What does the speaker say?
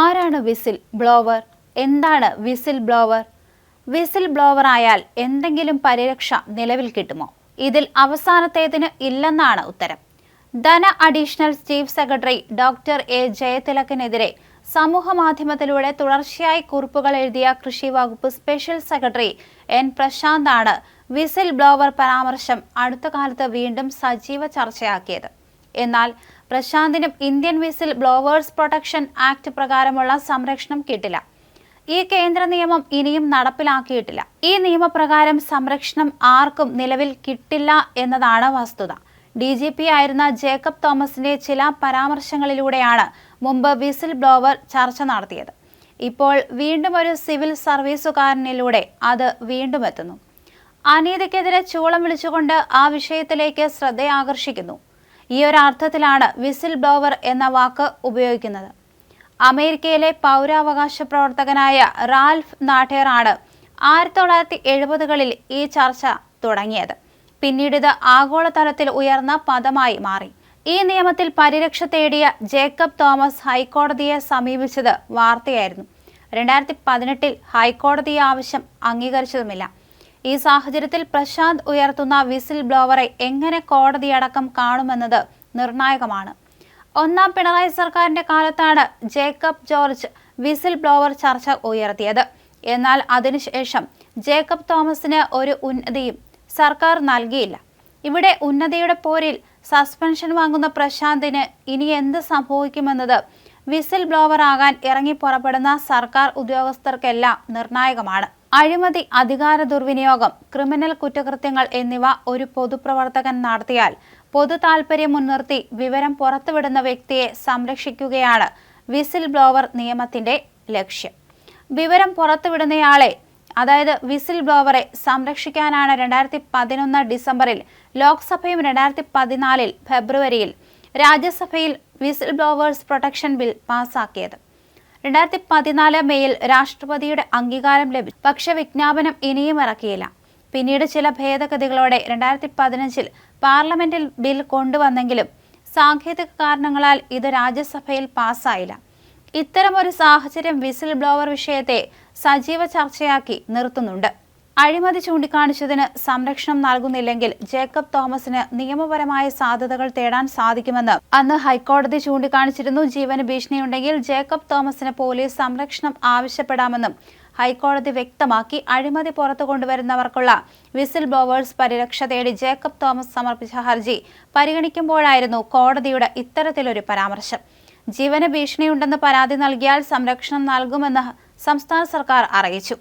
ആരാണ് whistle blower? എന്താണ് whistle blower? Whistle blower ആയാൽ എന്തെങ്കിലും പരിരക്ഷ നിലവിൽ കിട്ടുമോ? ഇതിൽ അവസാനത്തേതിന് ഇല്ലെന്നാണ് ഉത്തരം. ധന additional chief secretary doctor A ജയതിലക്കിനെതിരെ സമൂഹ മാധ്യമത്തിലൂടെ തുടർച്ചയായി കുറിപ്പുകൾ എഴുതിയ കൃഷി വകുപ്പ് സ്പെഷ്യൽ സെക്രട്ടറി എൻ പ്രശാന്താണ് വിസിൽ ബ്ലോവർ പരാമർശം അടുത്ത കാലത്ത് വീണ്ടും സജീവ ചർച്ചയാക്കിയത്. എന്നാൽ പ്രശാന്തിനും Indian whistle blowers protection act പ്രകാരമുള്ള സംരക്ഷണം കിട്ടില്ല. ഈ കേന്ദ്ര നിയമം ഇനിയും നടപ്പിലാക്കിയിട്ടില്ല. ഈ നിയമപ്രകാരം സംരക്ഷണം ആർക്കും നിലവിൽ കിട്ടില്ല എന്നതാണ് വസ്തുത. ഡി ജി പി ആയിരുന്ന ജേക്കബ് തോമസിന്റെ ചില പരാമർശങ്ങളിലൂടെയാണ് മുമ്പ് വിസിൽ ബ്ലോവർ ചർച്ച നടത്തിയത്. ഇപ്പോൾ വീണ്ടും ഒരു സിവിൽ സർവീസുകാരനിലൂടെ അത് വീണ്ടും എത്തുന്നു. അനീതിക്കെതിരെ ചൂളം വിളിച്ചുകൊണ്ട് ആ വിഷയത്തിലേക്ക് ശ്രദ്ധയാകർഷിക്കുന്നു. ഈ ഒരു അർത്ഥത്തിലാണ് വിസിൽ ബ്ലോവർ എന്ന വാക്ക് ഉപയോഗിക്കുന്നത്. അമേരിക്കയിലെ പൗരാവകാശ പ്രവർത്തകനായ റാൽഫ് നാട്ടേറാണ് ആയിരത്തി തൊള്ളായിരത്തി എഴുപതുകളിൽ ഈ ചർച്ച തുടങ്ങിയത്. പിന്നീട് ഇത് ആഗോളതലത്തിൽ ഉയർന്ന പദമായി മാറി. ഈ നിയമത്തിൽ പരിരക്ഷ തേടിയ ജേക്കബ് തോമസ് ഹൈക്കോടതിയെ സമീപിച്ചത് വാർത്തയായിരുന്നു. രണ്ടായിരത്തി പതിനെട്ടിൽ ഹൈക്കോടതി ആവശ്യം അംഗീകരിച്ചതുമില്ല. ഈ സാഹചര്യത്തിൽ പ്രശാന്ത് ഉയർത്തുന്ന വിസിൽ ബ്ലോവറെ എങ്ങനെ കോടതിയടക്കം കാണുമെന്നത് നിർണായകമാണ്. ഒന്നാം പിണറായി സർക്കാരിന്റെ കാലത്താണ് ജേക്കബ് ജോർജ് വിസിൽ ബ്ലോവർ ചർച്ച ഉയർത്തിയത്. എന്നാൽ അതിനുശേഷം ജേക്കബ് തോമസിന് ഒരു ഉന്നതിയും സർക്കാർ നൽകിയില്ല. ഇവിടെ ഉന്നതിയുടെ പോരിൽ സസ്പെൻഷൻ വാങ്ങുന്ന പ്രശാന്തിന് ഇനി എന്ത് സംഭവിക്കുമെന്നത് വിസിൽ ബ്ലോവർ ആകാൻ ഇറങ്ങി പുറപ്പെടുന്ന സർക്കാർ ഉദ്യോഗസ്ഥർക്കെല്ലാം നിർണായകമാണ്. അഴിമതി അധികാര ദുർവിനിയോഗം ക്രിമിനൽ കുറ്റകൃത്യങ്ങൾ എന്നിവ ഒരു പൊതുപ്രവർത്തകൻ നടത്തിയാൽ പൊതു താൽപര്യം മുൻനിർത്തി വിവരം പുറത്തുവിടുന്ന വ്യക്തിയെ സംരക്ഷിക്കുകയാണ് വിസിൽ ബ്ലോവർ നിയമത്തിന്റെ ലക്ഷ്യം. വിവരം പുറത്തുവിടുന്നയാളെ അതായത് വിസിൽ ബ്ലോവറെ സംരക്ഷിക്കാനാണ് രണ്ടായിരത്തി പതിനൊന്ന് ഡിസംബറിൽ ലോക്സഭയും രണ്ടായിരത്തി പതിനാലിൽ ഫെബ്രുവരിയിൽ രാജ്യസഭയിൽ വിസിൽ ബ്ലോവേഴ്സ് പ്രൊട്ടക്ഷൻ ബിൽ പാസാക്കിയത്. രണ്ടായിരത്തി പതിനാല് മെയ്യിൽ രാഷ്ട്രപതിയുടെ അംഗീകാരം ലഭിച്ചു. പക്ഷെ വിജ്ഞാപനം ഇനിയും ഇറക്കിയില്ല. പിന്നീട് ചില ഭേദഗതികളോടെ രണ്ടായിരത്തി പതിനഞ്ചിൽ പാർലമെന്റിൽ ബിൽ കൊണ്ടുവന്നെങ്കിലും സാങ്കേതിക കാരണങ്ങളാൽ ഇത് രാജ്യസഭയിൽ പാസ്സായില്ല. ഇത്തരമൊരു സാഹചര്യം വിസിൽ ബ്ലോവർ വിഷയത്തെ സജീവ ചർച്ചയാക്കി നിർത്തുന്നുണ്ട്. അഴിമതി ചൂണ്ടിക്കാണിച്ചതിന് സംരക്ഷണം നൽകുന്നില്ലെങ്കിൽ ജേക്കബ് തോമസിന് നിയമപരമായ സാധ്യതകൾ തേടാൻ സാധിക്കുമെന്ന് അന്ന് ഹൈക്കോടതി ചൂണ്ടിക്കാണിച്ചിരുന്നു. ജീവന് ഭീഷണിയുണ്ടെങ്കിൽ ജേക്കബ് തോമസിന് പോലീസ് സംരക്ഷണം ആവശ്യപ്പെടാമെന്നും ഹൈക്കോടതി വ്യക്തമാക്കി. അഴിമതി പുറത്തു കൊണ്ടുവരുന്നവർക്കുള്ള വിസിൽ ബ്ലോവേഴ്സ് പരിരക്ഷ തേടി ജേക്കബ് തോമസ് സമർപ്പിച്ച ഹർജി പരിഗണിക്കുമ്പോഴായിരുന്നു കോടതിയുടെ ഇത്തരത്തിലൊരു പരാമർശം. ജീവന് ഭീഷണിയുണ്ടെന്ന് പരാതി നൽകിയാൽ സംരക്ഷണം നൽകുമെന്ന് സംസ്ഥാന സർക്കാർ അറിയിച്ചു.